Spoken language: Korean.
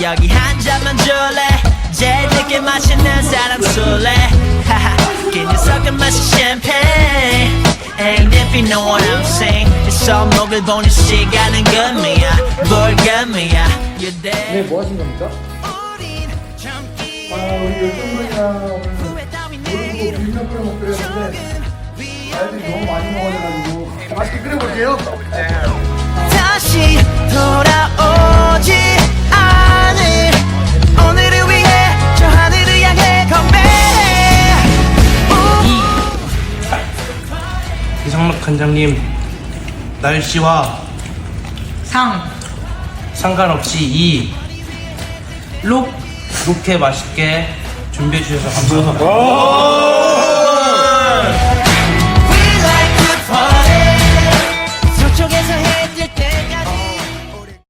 여기 한 잔만 줄래? 제일 늦게 마시는 사람 술래? 하하 괜히 섞은 맛이 샴페인. Ain't if you know what I'm saying. 내 손목을 보는 시간은 금이야 뭘 금이야. You're there 네, 뭐 하신 겁니까? 아, 우리 열정분이랑 오늘 비빔면 끓여 먹기로 했는데 아이들이 너무 많이 먹어가지고 맛있게 끓여볼게요. 다시 이상락 관장님 날씨와 상 상관없이 이 룩, 룩해 맛있게 준비해 주셔서 감사합니다.